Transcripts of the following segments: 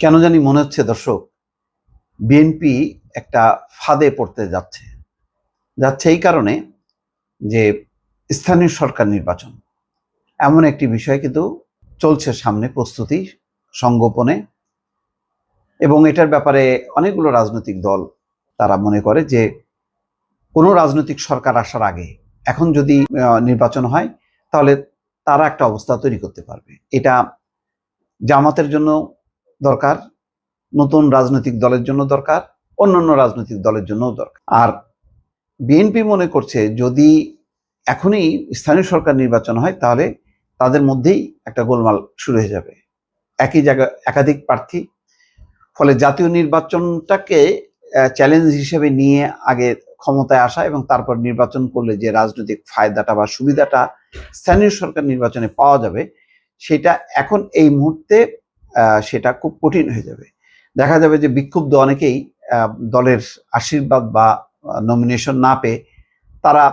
কেন জানি মনে হচ্ছে দর্শক বিএনপি একটা ফাঁদে পড়তে যাচ্ছে। যাচ্ছে এই কারণে যে স্থানীয় সরকার নির্বাচন, এমন একটি বিষয় কিন্তু চলছে সামনে প্রস্তুতি সংগোপনে এবং এটার ব্যাপারে অনেকগুলো রাজনৈতিক দল তারা মনে করে যে কোনো রাজনৈতিক সরকার আসার আগে এখন যদি নির্বাচন হয় তাহলে তারা একটা অবস্থা তৈরি করতে পারবে। এটা জামাতের জন্য দরকার। নতুন রাজনৈতিক দলের জন্য দরকার, অন্যান্য রাজনৈতিক দলের জন্য দরকার। আর বিএনপি মনে করছে, যদি এখনই স্থানীয় সরকার নির্বাচন হয়, তাহলে তাদের মধ্যেই একটা গোলমাল শুরু হয়ে যাবে। একই জায়গা, একাধিক প্রার্থী। ফলে জাতীয় নির্বাচনটাকে চ্যালেঞ্জ হিসেবে নিয়ে আগে ক্ষমতায় আসা এবং তারপর নির্বাচন করলে যে রাজনৈতিক ফায়দাটা বা সুবিধাটা স্থানীয় সরকার নির্বাচনে পাওয়া যাবে, সেটা এখন এই মুহূর্তে সেটা খুব কঠিন হয়ে যাবে। দেখা যাবে যে বিক্ষুব্ধ অনেকেই দলের আশীর্বাদ বা নমিনেশন না পেয়ে তারা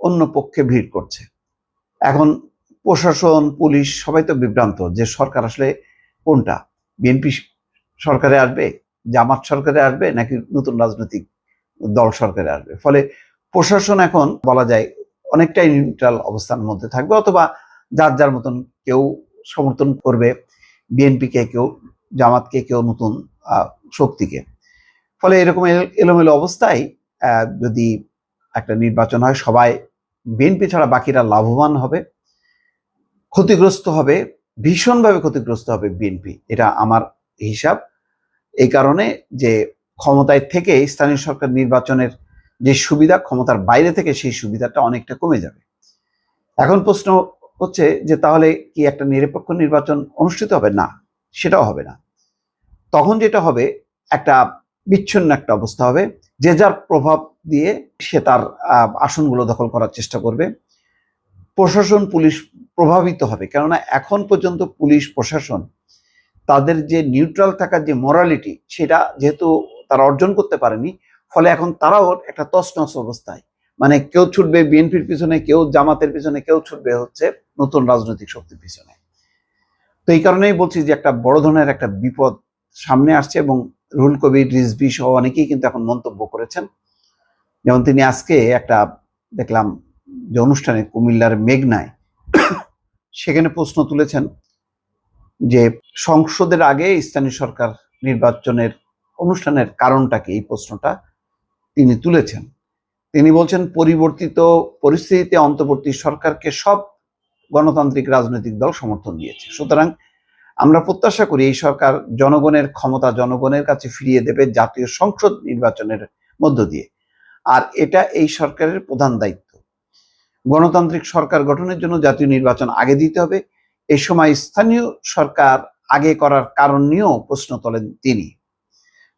অন্য পক্ষে ভিড় করছে। এখন প্রশাসন, পুলিশ সবাই তো বিভ্রান্ত যে সরকার আসলে কোনটা? বিএনপি সরকারে আসবে? জামাত সরকারে আসবে? নাকি নতুন রাজনৈতিক দল সরকারে আসবে? ফলে প্রশাসন এখন বলা যায় অনেকটাই নিউট্রাল অবস্থানের মধ্যে থাকবে অথবা যার যার মতন কেউ সমর্থন করবে। বিএনপিকে কেউ, জামাতকে কেউ নতুন শক্তিকে। ফলে এরকম এল- এলোমেলো অবস্থায় যদি একটা নির্বাচন হয়, সবাই বিএনপি ছাড়া বাকিরা লাভবান হবে, ক্ষতিগ্রস্ত হবে, ভীষণভাবে ক্ষতিগ্রস্ত হবে বিএনপি। এটা আমার হিসাব। এই কারণে যে ক্ষমতায় থেকে স্থানীয় সরকার নির্বাচনের যে সুবিধা, ক্ষমতার বাইরে থেকে সেই সুবিধাটা অনেকটা কমে যাবে। এখন প্রশ্ন হচ্ছে যে তাহলে কি একটা নিরপেক্ষ নির্বাচন অনুষ্ঠিত হবে? না, সেটাও হবে না। তখন যেটা হবে, একটা বিচ্ছিন্ন একটা অবস্থা হবে। যে যার প্রভাব দিয়ে সে তার আসনগুলো দখল করার চেষ্টা করবে। প্রশাসন, পুলিশ প্রভাবিত হবে। কেননা এখন পর্যন্ত পুলিশ, প্রশাসন তাদের যে নিউট্রাল থাকার যে মরালিটি সেটা যেহেতু তারা অর্জন করতে পারেনি, ফলে এখন তারাও একটা তছনছ অবস্থায়। মানে কেউ ছুটবে বিএনপির পিছনে, কেউ জামাতের পিছনে, কেউ ছুটবে হচ্ছে নতুন রাজনৈতিক শক্তির পিছনে। তো এই কারণেই বলছি যে একটা বড় ধরনের একটা বিপদ সামনে আসছে এবং রুহুল কবির, রিজভি সহ অনেকেই কিন্তু এখন মন্তব্য করেছেন। যেমন তিনি আজকে একটা দেখলাম যে অনুষ্ঠানে কুমিল্লার মেঘনায় সেখানে প্রশ্ন তুলেছেন যে সংসদের আগে স্থানীয় সরকার নির্বাচনের অনুষ্ঠানের কারণটা কি এই প্রশ্নটা তিনি তুলেছেন। তিনি বলছেন, পরিবর্তিত পরিস্থিতিতে অন্তর্বর্তী সরকারকে সব গণতান্ত্রিক রাজনৈতিক দল সমর্থন দিয়েছে। সুতরাং আমরা প্রত্যাশা করি এই সরকার জনগণের ক্ষমতা, জনগণের কাছে ফিরিয়ে দেবে জাতীয় সংসদ নির্বাচনের মধ্য দিয়ে। আর এটা এই সরকারের প্রধান দায়িত্ব। গণতান্ত্রিক সরকার গঠনের জন্য জাতীয় নির্বাচন আগে দিতে হবে। এই সময় স্থানীয় সরকার আগে করার কারণ নিয়েও প্রশ্ন তোলেন তিনি।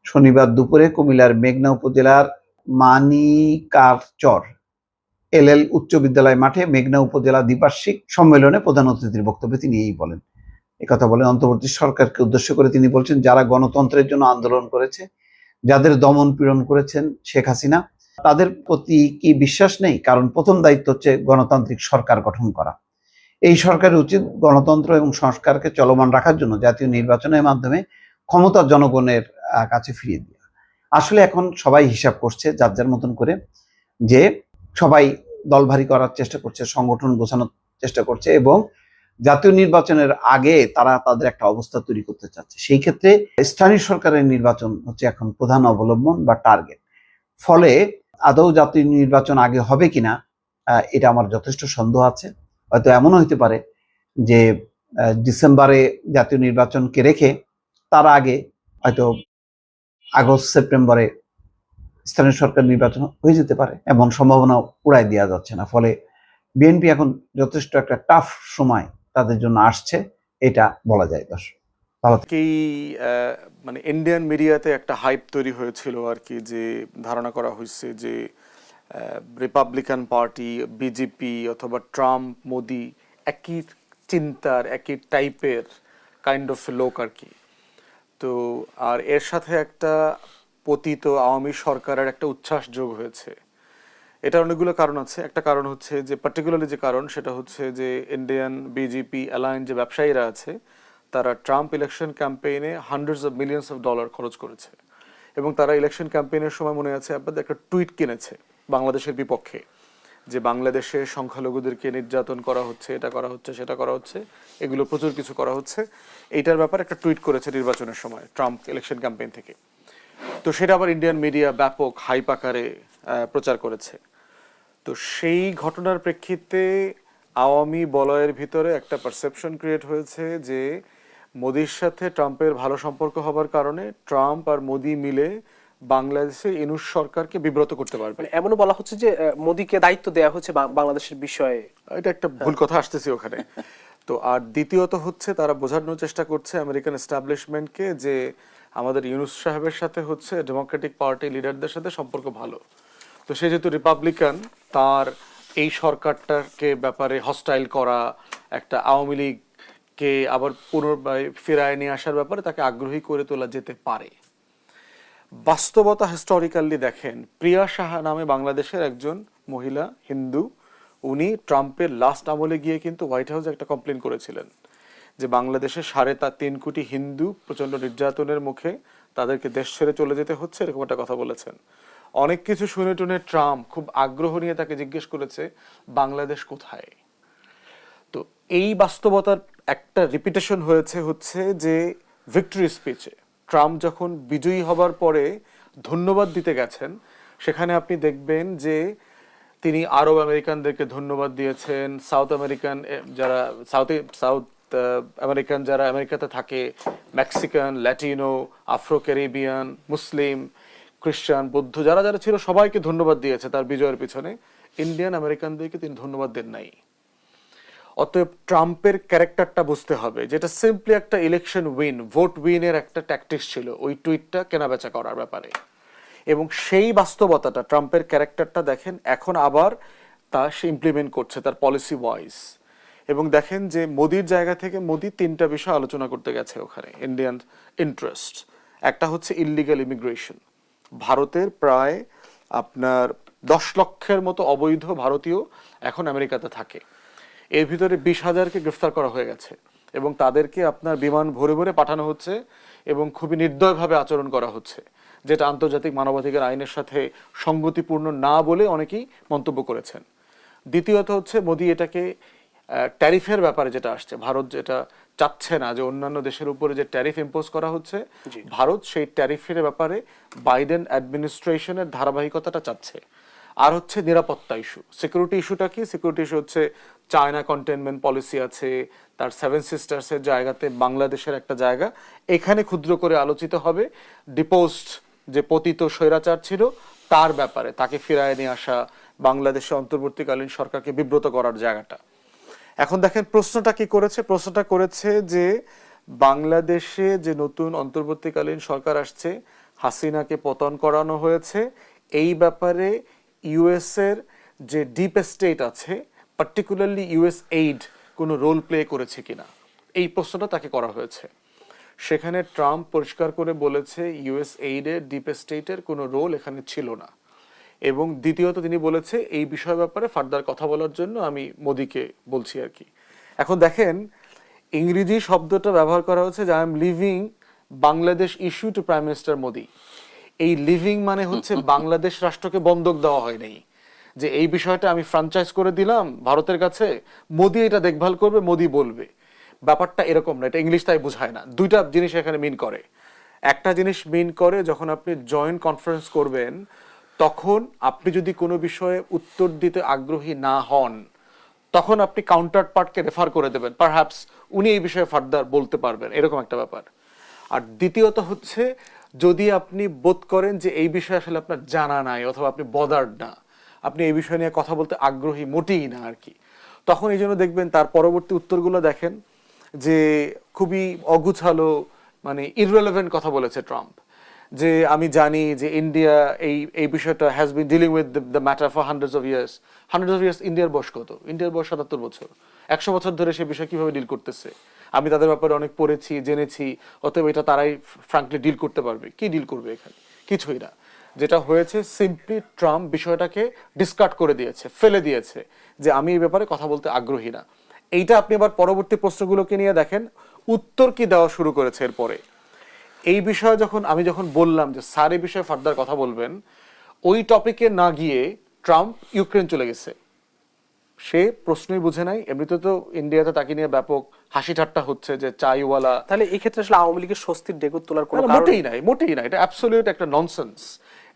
শনিবার দুপুরে কুমিল্লার মেঘনা উপজেলার মানিকারচর, এল এল উচ্চ বিদ্যালয় মাঠে মেঘনা উপজেলা দ্বিবার্ষিক সম্মেলনে প্রধান অতিথির বক্তব্যে তিনি এই বলেন। একথা বলেন অন্তর্বর্তী সরকারকে উদ্দেশ্য করে তিনি বলছেন, যারা গণতন্ত্রের জন্য আন্দোলন করেছে, যাদের দমন পীড়ন করেছেন শেখ হাসিনা, তাদের প্রতি কি বিশ্বাস নেই? কারণ প্রথম দায়িত্ব হচ্ছে গণতান্ত্রিক সরকার গঠন করা। এই সরকারের উচিত গণতন্ত্র এবং সংস্কারকে চলমান রাখার জন্য জাতীয় নির্বাচনের মাধ্যমে ক্ষমতা জনগণের কাছে ফিরিয়ে দেওয়া। আসলে এখন সবাই হিসাব করছে, যার যার মতন করে, যে সবাই দল ভারী করার চেষ্টা করছে, সংগঠন গোছানোর চেষ্টা করছে এবং জাতীয় নির্বাচনের আগে তারা তাদের একটা অবস্থা তৈরি করতে চাচ্ছে। সেই ক্ষেত্রে স্থানীয় সরকারের নির্বাচন হচ্ছে এখন প্রধান অবলম্বন বা টার্গেট। ফলে আদৌ জাতীয় নির্বাচন আগে হবে কিনা এটা আমার যথেষ্ট সন্দেহ আছে। হয়তো এমনও হতে পারে যে ডিসেম্বরে জাতীয় নির্বাচনকে রেখে তার আগে হয়তো আগস্ট, সেপ্টেম্বরে স্থানীয় সরকার নির্বাচন হয়ে যেতে পারে। এমন সম্ভাবনা উড়াই দেওয়া যাচ্ছে না। ফলে বিএনপি এখন যথেষ্ট একটা টাফ সময় তাদের জন্য আসছে, এটা বলা যায়। দর্শক কি মানে ইন্ডিয়ান মিডিয়াতে একটা হাইপ তৈরি হয়েছিল আর কি, যে ধারণা করা হয়েছে যে রিপাবলিকান পার্টি বিজেপি অথবা ট্রাম্প মোদি একই চিন্তার, একই টাইপের কাইন্ড অফ লোক আর কি। তো আর এর সাথে একটা পতিত আওয়ামী সরকারের একটা উচ্ছ্বাস যোগ হয়েছে। এটা অনেকগুলো কারণ আছে। একটা কারণ হচ্ছে যে পার্টিকুলারলি যে কারণ, সেটা হচ্ছে যে ইন্ডিয়ান বিজেপি অ্যালায়েন্স যে ব্যবসায়ীরা আছে, তারা ট্রাম্প ইলেকশন ক্যাম্পেইনে hundreds of millions of dollar খরচ করেছে। এবং তারা ইলেকশন ক্যাম্পেইনের সময় মনে আছে, আপনাদের একটা টুইট কিনেছে বাংলাদেশের বিপক্ষে। যে বাংলাদেশে সংখ্যালঘুদেরকে নির্যাতন করা হচ্ছে, এটা করা হচ্ছে, সেটা করা হচ্ছে, এগুলো প্রচুর কিছু করা হচ্ছে। এইটার ব্যাপারে একটা টুইট করেছে নির্বাচনের সময়, ট্রাম্প ইলেকশন ক্যাম্পেইন থেকে। তো সেটা আবার ইন্ডিয়ান মিডিয়া ব্যাপক হাইপ আকারে প্রচার করেছে। তো সেই ঘটনার প্রেক্ষিতে আওয়ামী বলয়ের ভিতরে একটা পারসেপশন ক্রিয়েট হয়েছে যে মোদির সাথে ট্রাম্পের ভালো সম্পর্ক হবার কারণে ট্রাম্প আর মোদি মিলে বাংলাদেশে ইনুস সরকারকে বিব্রত করতে পারবে। মানে এমনও বলা হচ্ছে যে মোদীকে দায়িত্ব দেওয়া হচ্ছে বাংলাদেশের বিষয়ে। এটা একটা ভুল কথা আসতেছি ওখানে। তো আর দ্বিতীয়ত হচ্ছে তারা বোঝানোর চেষ্টা করছে আমেরিকান এস্টাবলিশমেন্টকে যে আমাদের ইউনুস সাহেবের সাথে হচ্ছে ডেমোক্রেটিক পার্টি লিডারদের সাথে সম্পর্ক ভালো। তো সে যেহেতু রিপাবলিকান তার এই সরকারটাকে ব্যাপারে হস্টাইল করা একটা আওয়ামী লীগকে আবার পুনর্বায় ফিরায় নিয়ে আসার ব্যাপারে তাকে আগ্রহী করে তোলা যেতে পারে। বাস্তবতা হিস্টোরিক্যালি দেখেন। প্রিয়া সাহা নামে বাংলাদেশের একজন মহিলা, হিন্দু, উনি ট্রাম্পের লাস্ট আমলে গিয়ে কিন্তু হোয়াইট হাউসে একটা কমপ্লেন করেছিলেন যে বাংলাদেশে সাড়ে তা তিন কোটি হিন্দু প্রচণ্ড নির্যাতনের মুখে তাদেরকে দেশ ছেড়ে চলে যেতে হচ্ছে, এরকম একটা কথা বলেছেন। অনেক কিছু শুনে টুনে ট্রাম্প খুব আগ্রহ নিয়ে তাকে জিজ্ঞেস করেছে, বাংলাদেশ কোথায়? তো এই বাস্তবতার একটা রিপিটেশন হয়েছে হচ্ছে যে ভিক্টরি স্পিচে ট্রাম্প যখন বিজয়ী হবার পরে ধন্যবাদ দিতে গেছেন, সেখানে আপনি দেখবেন যে তিনি আরব আমেরিকানদেরকে ধন্যবাদ দিয়েছেন, সাউথ আমেরিকান যারা সাউথ সাউথ আমেরিকান যারা আমেরিকাতে থাকে, মেক্সিকান, ল্যাটিনো আফ্রো ক্যারিবিয়ান মুসলিম খ্রিস্টান বৌদ্ধ, যারা যারা ছিল সবাইকে ধন্যবাদ দিয়েছে তার বিজয়ের পিছনে। ইন্ডিয়ান আমেরিকানদেরকে তিনি ধন্যবাদ দেন নাই। অতএব ট্রাম্পের ক্যারেক্টারটা বুঝতে হবে। যেটা সিম্পলি একটা ইলেকশন উইন ভোট উইনের একটা ট্যাকটিক্স ছিল। ওই টুইটটা কেনাবেচা করার ব্যাপারে। এবং সেই বাস্তবতাটা, ট্রাম্পের ক্যারেক্টারটা দেখেন, এখন আবার তা সে ইমপ্লিমেন্ট করছে তার পলিসি ওয়াইজ এবং দেখেন যে মোদির জায়গা থেকে মোদি তিনটা বিষয় আলোচনা করতে গেছে ওখানে ইন্ডিয়ান ইন্টারেস্ট একটা হচ্ছে ইলিগাল ইমিগ্রেশন ভারতের প্রায় আপনার দশ লক্ষের মতো অবৈধ ভারতীয় এখন আমেরিকাতে থাকে। এর ভিতরে বিশ হাজারকে গ্রেফতার করা হয়ে গেছে এবং তাদেরকে আপনার বিমান ভরে ভরে পাঠানো হচ্ছে এবং খুবই নির্দয়ভাবে আচরণ করা হচ্ছে যেটা আন্তর্জাতিক মানবাধিকার আইনের সাথে সঙ্গতিপূর্ণ না বলে অনেকেই মন্তব্য করেছেন। দ্বিতীয়ত হচ্ছে মোদি এটাকে ট্যারিফের ব্যাপারে যেটা আসছে ভারত যেটা চাচ্ছে না যে অন্যান্য দেশের উপরে যে ট্যারিফ ইম্পোজ করা হচ্ছে ভারত সেই ট্যারিফের ব্যাপারে বাইডেন অ্যাডমিনিস্ট্রেশনের ধারাবাহিকতাটা চাচ্ছে। আর হচ্ছে নিরাপত্তা ইস্যু। সিকিউরিটি ইস্যুটা কি? সিকিউরিটি ইস্যু হচ্ছে চায়না কন্টেনমেন্ট পলিসি আছে, তার সেভেন সিস্টার্সের জায়গাতে বাংলাদেশের একটা জায়গা। এখানে ক্ষুদ্র করে আলোচিত হবে ডিপোস্ট যে পতিত স্বৈরাচার ছিল, তার ব্যাপারে, তাকে ফিরায় নিয়ে আসা বাংলাদেশে অন্তর্বর্তীকালীন সরকারকে বিব্রত করার জায়গাটা। এখন দেখেন প্রশ্নটা কি করেছে? প্রশ্নটা করেছে যে বাংলাদেশে যে নতুন অন্তর্বর্তীকালীন সরকার আসছে, হাসিনাকে পতন করানো হয়েছে, এই ব্যাপারে ইউএস এর যে ডিপ স্টেট আছে পার্টিকুলারলি ইউএস এইড কোনো রোল প্লে করেছে কিনা, এই প্রশ্নটা তাকে করা হয়েছে। সেখানে ট্রাম্প পরিষ্কার করে বলেছে ইউএস এইডের ডিপ স্টেটের কোনো রোল এখানে ছিল না। এবং দ্বিতীয়ত তিনি বলেছে, এই বিষয় ব্যাপারে ফার্দার কথা বলার জন্য আমি মোদিকে বলছি আর কি। এখন দেখেন, ইংরেজি শব্দটা ব্যবহার করা হয়েছে যে I am living Bangladesh issue to prime minister Modi এই লিভিং মানে হচ্ছে বাংলাদেশ রাষ্ট্রকে বন্ধক দেওয়া হয় নাই। যে এই বিষয়টা আমি ফ্রাঞ্চাইজ করে দিলাম ভারতের কাছে মোদি এটা দেখভাল করবে মোদি বলবে। ব্যাপারটা এরকম না এটা ইংলিশ তাই বোঝায় না। দুইটা জিনিস এখানে মিন করে। একটা জিনিস মিন করে যখন আপনি জয়েন্ট কনফারেন্স করবেন তখন আপনি যদি কোনো বিষয়ে উত্তর দিতে আগ্রহী না হন তখন আপনি কাউন্টার পার্টকে রেফার করে দেবেন। পারহ্যাপস উনি এই বিষয়ে ফার্দার বলতে পারবেন এরকম একটা ব্যাপার। আর দ্বিতীয়ত হচ্ছে যদি আপনি বোধ করেন যে এই বিষয়ে আসলে আপনার জানা নাই অথবা আপনি বদার্ড না, আপনি এই বিষয় নিয়ে কথা বলতে আগ্রহী মোটেই না আর কি, তখন এই জন্য দেখবেন তার পরবর্তী উত্তরগুলো দেখেন যে খুবই অগুছালো মানে ইররেলেভেন্ট কথা বলেছে ট্রাম্প যে আমি জানি যে ইন্ডিয়া এই এই বিষয়টা has been dealing with the matter for hundreds of years hundred of years ইন্ডিয়ার বয়স কত? ইন্ডিয়ার বয়স সাতাত্তর বছর। একশো বছর ধরে সে বিষয় কীভাবে ডিল করতেছে? আমি তাদের ব্যাপারে অনেক পড়েছি, জেনেছি, অতএব এটা তারাই ফ্রাঙ্কলি ডিল করতে পারবে। কি ডিল করবে এখানে? কিছুই না। যেটা হয়েছে সিম্পলি ট্রাম্প বিষয়টাকে ডিসকার্ড করে দিয়েছে, ফেলে দিয়েছে যে আমি এই ব্যাপারে কথা বলতে আগ্রহী না। এইটা আপনি আবার পরবর্তী প্রশ্নগুলোকে নিয়ে দেখেন, উত্তর কি দেওয়া শুরু করেছে এরপরে? এই বিষয়ে যখন, আমি যখন বললাম যে স্যার এই বিষয়ে ফার্দার কথা বলবেন, ওই টপিকে না গিয়ে ট্রাম্প ইউক্রেন চলে গেছে। সে প্রশ্নই বুঝে নাই। এমনিতে তো ইন্ডিয়াতে তাকে নিয়ে ব্যাপক হাসি ঠাট্টা হচ্ছে যে চাইওয়ালা। তাহলে এই ক্ষেত্রে আসলে আওয়ামী লীগের স্বস্তির ডেকুর তোলার কোনো মোটেই নাই মোটেই নাই। এটা অ্যাবসলিউট একটা ননসেন্স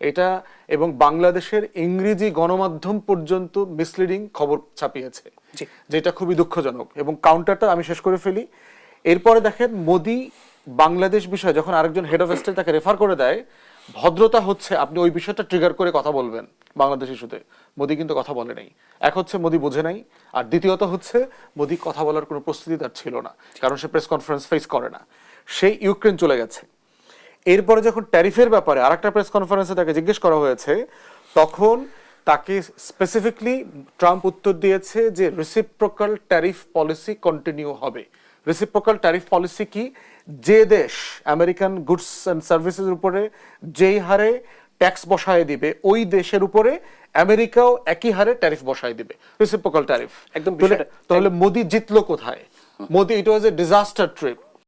এটা এবং বাংলাদেশের ইংরেজি গণমাধ্যম পর্যন্ত মিসলিডিং খবর ছাপিয়েছে যেটা খুবই দুঃখজনক। এবং কাউন্টারটা আমি শেষ করে ফেলি। এরপরে দেখেন মোদি বাংলাদেশ বিষয়ে যখন আরেকজন হেড অফ স্টেট তাকে রেফার করে দেয় ভদ্রতা হচ্ছে আপনি ওই বিষয়টা ট্রিগার করে কথা বলবেন। বাংলাদেশ ইস্যুতে। মোদি কিন্তু কথা বলে নাই। এক হচ্ছে মোদি বোঝে নাই, আর দ্বিতীয়ত হচ্ছে মোদি কথা বলার কোনো প্রস্তুতি তার ছিল না, কারণ সে প্রেস কনফারেন্স ফেস করে না। সে ইউক্রেন চলে গেছে। এরপরে যখন ট্যারিফের ব্যাপারে আরেকটা প্রেস কনফারেন্সে তাকে জিজ্ঞেস করা হয়েছে, তখন তাকে স্পেসিফিকলি ট্রাম্প উত্তর দিয়েছে যে রিসিপ্রোকাল ট্যারিফ পলিসি কন্টিনিউ হবে। রিসিপ্রোকাল ট্যারিফ পলিসি কি? যে দেশ আমেরিকান গুডস অ্যান্ড সার্ভিসের উপরে যেই হারে ট্যাক্স বসায় দিবে। ওই দেশের উপরে আমেরিকাও একই হারে ট্যারিফ বসায় দিবে। রিসিপ্রোকাল ট্যারিফ একদম তাহলে মোদি জিতলো কোথায়? Modi it was a disaster trip